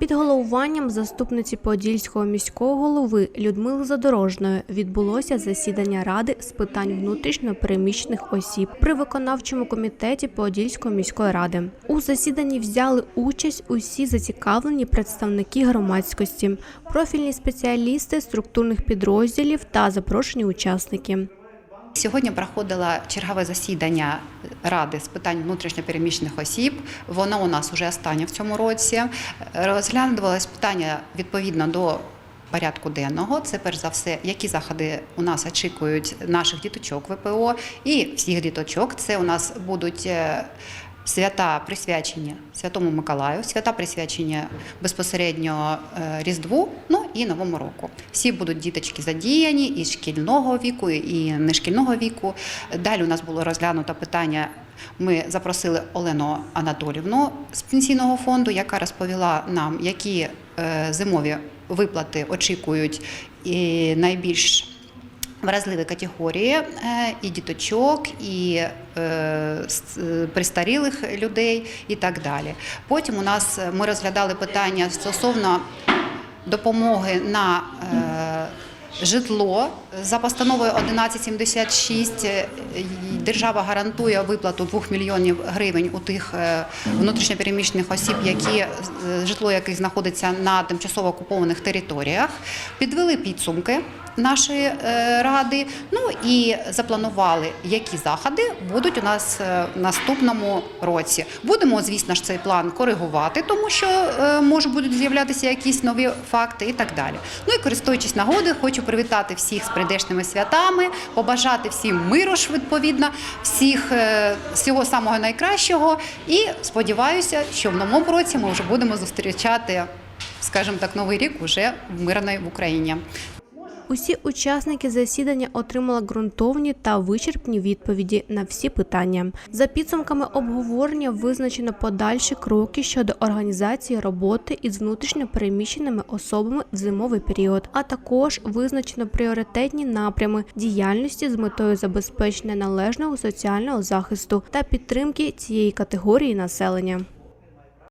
Під головуванням заступниці Подільського міського голови Людмили Задорожної відбулося засідання ради з питань внутрішньо переміщених осіб при виконавчому комітеті Подільської міської ради. У засіданні взяли участь усі зацікавлені представники громадськості, профільні спеціалісти структурних підрозділів та запрошені учасники. Сьогодні проходило чергове засідання Ради з питань внутрішньопереміщених осіб. Воно у нас вже останнє в цьому році. Розглядувалось питання відповідно до порядку денного. Це перш за все, які заходи у нас очікують наших діточок ВПО і всіх діточок. Це у нас будуть. Свята присвячені Святому Миколаю, свята присвячені безпосередньо е, Різдву, ну і Новому року. Всі будуть діточки задіяні і шкільного віку, і нешкільного віку. Далі у нас було розглянуто питання. Ми запросили Олену Анатолівну з пенсійного фонду, яка розповіла нам, які е, зимові виплати очікують і найбільш вразливі категорії е, і діточок, і е, е, престарілих людей, і так далі. Потім у нас ми розглядали питання стосовно допомоги на житло за постановою 1176 е, держава гарантує виплату 2 мільйонів гривень у тих е, внутрішньопереміщених осіб, які е, житло яких знаходиться на тимчасово окупованих територіях. Підвели підсумки нашої ради. Ну і запланували, які заходи будуть у нас в наступному році. Будемо, звісно ж, цей план коригувати, тому що е, можуть будуть з'являтися якісь нові факти і так далі. Ну і користуючись нагодою, хочу привітати всіх з прийдешними святами, побажати всім миру ж відповідно, всіх е, всього самого найкращого. І сподіваюся, що в новому році ми вже будемо зустрічати, скажімо так, новий рік уже в мирної в Україні. Усі учасники засідання отримали ґрунтовні та вичерпні відповіді на всі питання. За підсумками обговорення визначено подальші кроки щодо організації роботи із внутрішньо переміщеними особами в зимовий період, а також визначено пріоритетні напрями діяльності з метою забезпечення належного соціального захисту та підтримки цієї категорії населення.